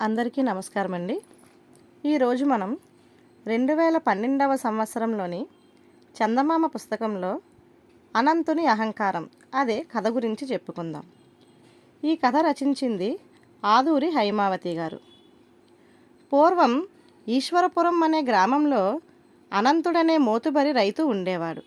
అందరికీ నమస్కారం అండి ఈరోజు మనం రెండు వేల పన్నెండవ సంవత్సరంలోని చందమామ పుస్తకంలో అనంతుని అహంకారం అదే కథ గురించి చెప్పుకుందాం. ఈ కథ రచించింది ఆదూరి హైమావతి గారు. పూర్వం ఈశ్వరపురం అనే గ్రామంలో అనంతుడనే మోతుబరి రైతు ఉండేవాడు.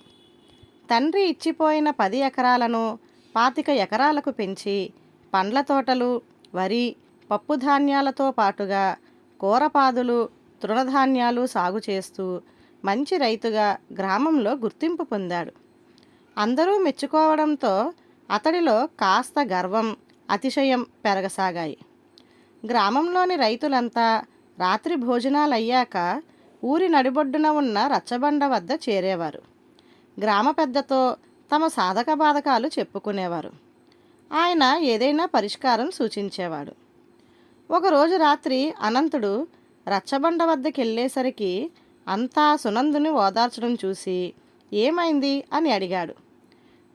తండ్రి ఇచ్చిపోయిన పది ఎకరాలను పాతిక ఎకరాలకు పెంచి పండ్ల తోటలు వరి పప్పు ధాన్యాలతో పాటుగా కూరపాదులు తృణధాన్యాలు సాగు చేస్తూ మంచి రైతుగా గ్రామంలో గుర్తింపు పొందాడు. అందరూ మెచ్చుకోవడంతో అతడిలో కాస్త గర్వం అతిశయం పెరగసాగాయి. గ్రామంలోని రైతులంతా రాత్రి భోజనాలయ్యాక ఊరి నడిబొడ్డున ఉన్న రచ్చబండ వద్ద చేరేవారు. గ్రామ పెద్దతో తమ సాధక బాధకాలు చెప్పుకునేవారు. ఆయన ఏదైనా పరిష్కారం సూచించేవాడు. ఒకరోజు రాత్రి అనంతుడు రచ్చబండ వద్దకు వెళ్ళేసరికి అంతా సునందుని ఓదార్చడం చూసి ఏమైంది? అని అడిగాడు.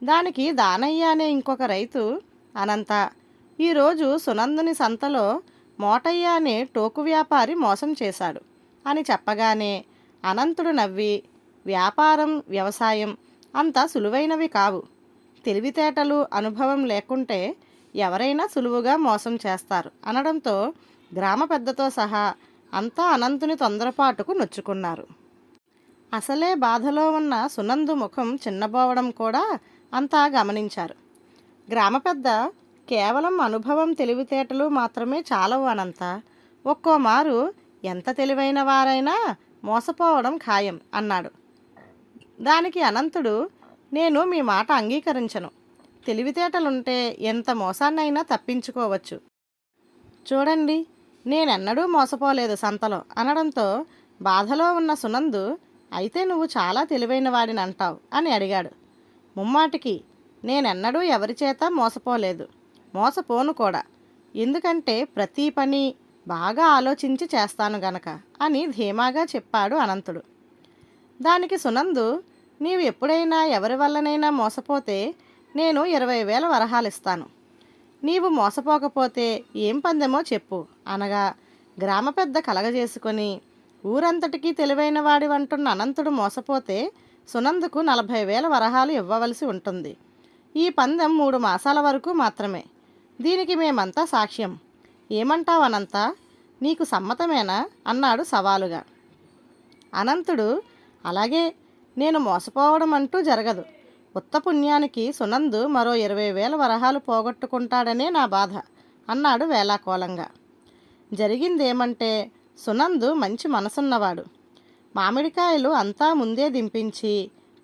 దానికి దానయ్య అనే ఇంకొక రైతు అనంత ఈరోజు సునందుని సంతలో మోటయ్య అనే టోకు వ్యాపారి మోసం చేశాడు అని చెప్పగానే అనంతుడు నవ్వి వ్యాపారం వ్యవసాయం అంత సులువైనవి కావు. తెలివితేటలు అనుభవం లేకుంటే ఎవరైనా సులువుగా మోసం చేస్తారు. అనడంతో గ్రామ పెద్దతో సహా అంతా అనంతుని తొందరపాటుకు నొచ్చుకున్నారు. అసలే బాధలో ఉన్న సునందు ముఖం చిన్నబోవడం కూడా అంతా గమనించారు. గ్రామ పెద్ద కేవలం అనుభవం తెలివితేటలు మాత్రమే చాలవు అనంత. ఒక్కోమారు ఎంత తెలివైన వారైనా మోసపోవడం ఖాయం అన్నాడు. దానికి అనంతుడు నేను మీ మాట అంగీకరించను. తెలివితేటలుంటే ఎంత మోసాన్నైనా తప్పించుకోవచ్చు. చూడండి నేనెన్నడూ మోసపోలేదు సంతలో అనడంతో బాధలో ఉన్న సునందు అయితే నువ్వు చాలా తెలివైన వాడిని అంటావు అని అడిగాడు. ముమ్మాటికి నేనెన్నడూ ఎవరి చేత మోసపోలేదు. మోసపోను కూడా. ఎందుకంటే ప్రతి పని బాగా ఆలోచించి చేస్తాను గనక అని ధీమాగా చెప్పాడు అనంతుడు. దానికి సునందు నీవు ఎప్పుడైనా ఎవరి వల్లనైనా మోసపోతే నేను ఇరవై వేల వరహాలిస్తాను నీవు మోసపోకపోతే ఏం పందెమో చెప్పు అనగా గ్రామ పెద్ద కలగజేసుకొని ఊరంతటికీ తెలివైన వాడి అంటున్న అనంతుడు మోసపోతే సునందుకు నలభై వేల వరహాలు ఇవ్వవలసి ఉంటుంది. ఈ పందెం మూడు మాసాల వరకు మాత్రమే. దీనికి మేమంతా సాక్ష్యం. ఏమంటావు అనంత? నీకు సమ్మతమేనా? అన్నాడు సవాలుగా. అనంతుడు అలాగే నేను మోసపోవడం అంటూ జరగదు. ఉత్త పుణ్యానికి సునందు మరో ఇరవై వేల వరహాలు పోగొట్టుకుంటాడనే నా బాధ అన్నాడు వేలాకోలంగా జరిగిందేమంటే సునందు మంచి మనసున్నవాడు. మామిడికాయలు అంతా ముందే దింపించి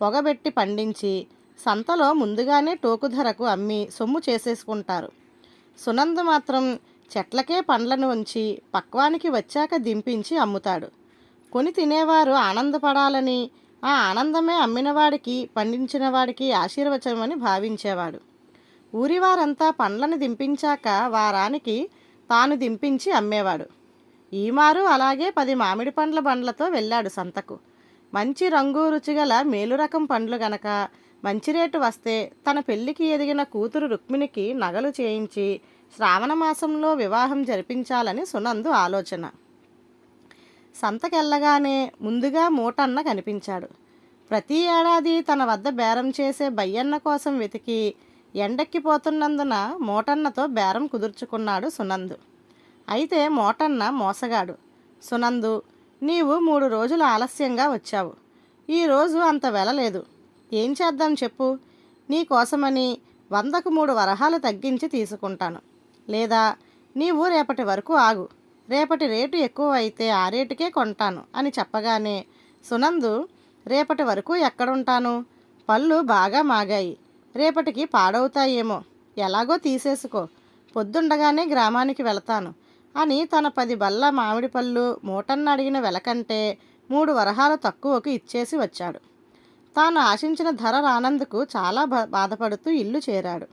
పొగబెట్టి పండించి సంతలో ముందుగానే టోకు ధరకు అమ్మి సొమ్ము చేసేసుకుంటారు. సునందు మాత్రం చెట్లకే పండ్లను ఉంచి పక్వానికి వచ్చాక దింపించి అమ్ముతాడు. కొని తినేవారు ఆనందపడాలని ఆ ఆనందమే అమ్మినవాడికి పండించిన వాడికి ఆశీర్వచనమని భావించేవాడు. ఊరివారంతా పండ్లను దింపించాక వారానికి తాను దింపించి అమ్మేవాడు. ఈమారు అలాగే పది మామిడి పండ్ల బండ్లతో వెళ్ళాడు సంతకు. మంచి రంగు రుచిగల మేలు రకం పండ్లు గనక మంచి రేటు వస్తే తన పెళ్ళికి ఎదిగిన కూతురు రుక్మిణికి నగలు చేయించి శ్రావణ మాసంలో వివాహం జరిపించాలని సునందు ఆలోచన. సంతకెళ్ళగానే ముందుగా మూటన్న కనిపించాడు. ప్రతి ఏడాది తన వద్ద బేరం చేసే బయ్యన్న కోసం వెతికి ఎండెక్కిపోతున్నందున మోటన్నతో బేరం కుదుర్చుకున్నాడు సునందు. అయితే మోటన్న మోసగాడు. సునందు నీవు మూడు రోజులు ఆలస్యంగా వచ్చావు. ఈరోజు అంత వెలలేదు ఏం చేద్దాం చెప్పు. నీ కోసమని వందకు మూడు వరహాలు తగ్గించి తీసుకుంటాను. లేదా నీవు రేపటి వరకు ఆగు. రేపటి రేటు ఎక్కువ అయితే ఆ రేటుకే కొంటాను అని చెప్పగానే సునందు రేపటి వరకు ఎక్కడుంటాను? పళ్ళు బాగా మాగాయి. రేపటికి పాడవుతాయేమో. ఎలాగో తీసేసుకో. పొద్దుండగానే గ్రామానికి వెళతాను. అని తన పది బల్ల మామిడి పళ్ళు మూటన్న అడిగిన వెలకంటే మూడు వరహాలు తక్కువకు ఇచ్చేసి వచ్చాడు. తాను ఆశించిన ధర రానందుకు చాలా బా బాధపడుతూ ఇల్లు చేరాడు.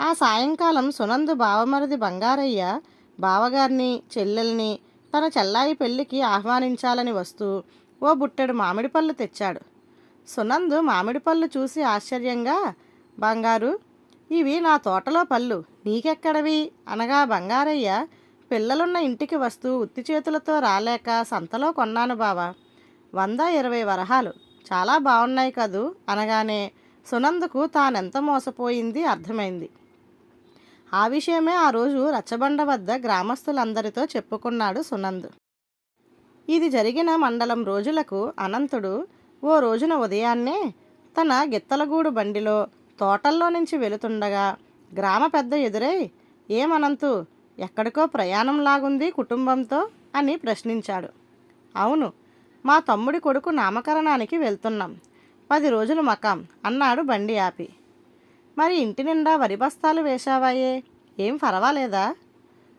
ఆ సాయంకాలం సునందు బావమరిది బంగారయ్య బావగారిని చెల్లెల్ని తన చెల్లాయి పెళ్ళికి ఆహ్వానించాలని వస్తూ ఓ బుట్టెడు మామిడి పళ్ళు తెచ్చాడు. సునందు మామిడి పళ్ళు చూసి ఆశ్చర్యంగా బంగారు ఇవి నా తోటలో పళ్ళు. నీకెక్కడవి? అనగా బంగారయ్య పిల్లలున్న ఇంటికి వస్తూ ఉత్తి చేతులతో రాలేక సంతలో కొన్నాను బావా. వంద ఇరవై వరహాలు. చాలా బాగున్నాయి కదూ? అనగానే సునందుకు తానెంత మోసపోయింది అర్థమైంది. ఆ విషయమే ఆ రోజు రచ్చబండ వద్ద గ్రామస్తులందరితో చెప్పుకున్నాడు సునంద్. ఇది జరిగిన మండలం రోజులకు అనంతుడు ఓ రోజున ఉదయాన్నే తన గిత్తలగూడు బండిలో తోటల్లో నుంచి వెళుతుండగా గ్రామ పెద్ద ఎదురై ఏమనంతు ఎక్కడికో ప్రయాణం లాగుంది కుటుంబంతో? అని ప్రశ్నించాడు. అవును మా తమ్ముడి కొడుకు నామకరణానికి వెళ్తున్నాం. పది రోజులు మకాం అన్నాడు బండి ఆపి. మరి ఇంటి నిండా వరి బస్తాలు వేశావాయే? ఏం పర్వాలేదా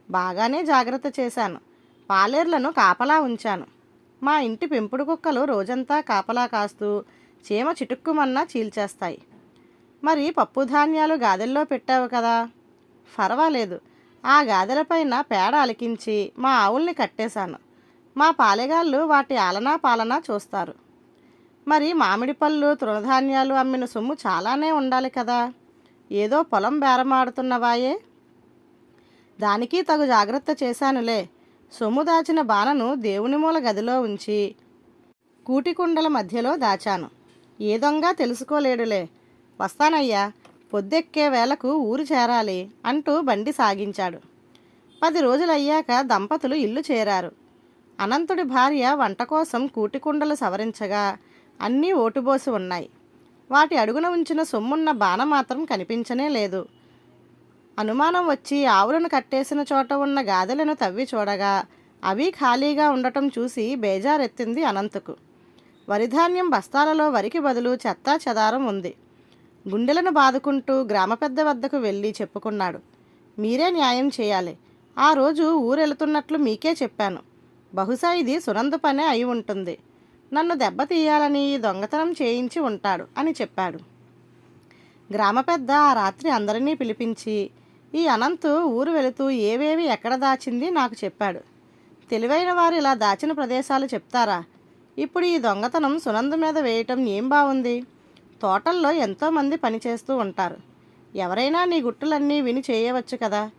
బాగానే జాగ్రత్త చేశాను. పాలేర్లను కాపలా ఉంచాను. మా ఇంటి పెంపుడు కుక్కలు రోజంతా కాపలా కాస్తూ చీమ చిటుక్కుమన్నా చీల్చేస్తాయి. మరి పప్పు ధాన్యాలు గాదెల్లో పెట్టావు కదా? పర్వాలేదు ఆ గాదెలపైన పేడ అలికించి మా ఆవుల్ని కట్టేశాను. మా పాలెగాళ్ళు వాటి ఆలనా పాలనా చూస్తారు. మరి మామిడి పళ్ళు తృణధాన్యాలు అమ్మిన సొమ్ము చాలానే ఉండాలి కదా? ఏదో పొలం బేరమాడుతున్నవాయే. దానికి తగు జాగ్రత్త చేశానులే. సొమ్ము దాచిన బాణను దేవుని మూల గదిలో ఉంచి కూటికుండల మధ్యలో దాచాను. ఏ దొంగ తెలుసుకోలేడులే. వస్తానయ్యా పొద్దెక్కే వేళకు ఊరు చేరాలి అంటూ బండి సాగించాడు. పది రోజులయ్యాక దంపతులు ఇల్లు చేరారు. అనంతుడి భార్య వంట కోసం కూటికుండలు సవరించగా అన్నీ ఓటుబోసి ఉన్నాయి. వాటి అడుగున ఉంచిన సొమ్మున్న బాణ మాత్రం కనిపించనే లేదు. అనుమానం వచ్చి ఆవులను కట్టేసిన చోట ఉన్న గాదెలను తవ్వి చూడగా అవి ఖాళీగా ఉండటం చూసి బేజారెత్తింది అనంతకు. వరిధాన్యం బస్తాలలో వరికి బదులు చెత్తా చెదారం ఉంది. గుండెలను బాదుకుంటూ గ్రామ పెద్ద వద్దకు వెళ్ళి చెప్పుకున్నాడు. మీరే న్యాయం చేయాలి. ఆ రోజు ఊరెళుతున్నట్లు మీకే చెప్పాను. బహుశా ఇది సునందు పనే అయి ఉంటుంది. నన్ను దెబ్బతీయాలని ఈ దొంగతనం చేయించి ఉంటాడు అని చెప్పాడు. గ్రామ పెద్ద ఆ రాత్రి అందరినీ పిలిపించి ఈ అనంతు ఊరు వెళుతూ ఏవేవి ఎక్కడ దాచింది నాకు చెప్పాడు. తెలివైన వారు ఇలా దాచిన ప్రదేశాలు చెప్తారా? ఇప్పుడు ఈ దొంగతనం సునందు మీద వేయటం ఏం బాగుంది తోటల్లో ఎంతోమంది పనిచేస్తూ ఉంటారు. ఎవరైనా నీ గుట్టులన్నీ విని చేయవచ్చు కదా.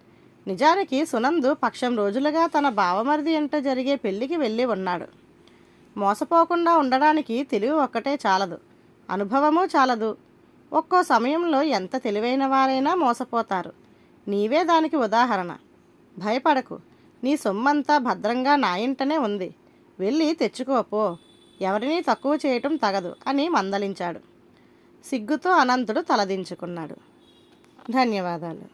నిజానికి సునందు పక్షం రోజులుగా తన బావమరిది ఎంట జరిగే పెళ్ళికి వెళ్ళి ఉన్నాడు. మోసపోకుండా ఉండడానికి తెలివి ఒక్కటే చాలదు. అనుభవము చాలదు. ఒక్కో సమయంలో ఎంత తెలివైన వారైనా మోసపోతారు. నీవే దానికి ఉదాహరణ. భయపడకు. నీ సొమ్మంతా భద్రంగా నా ఇంటనే ఉంది. వెళ్ళి తెచ్చుకోపో ఎవరినీ తక్కువ చేయటం తగదు అని మందలించాడు. సిగ్గుతో అనంతుడు తలదించుకున్నాడు. ధన్యవాదాలు.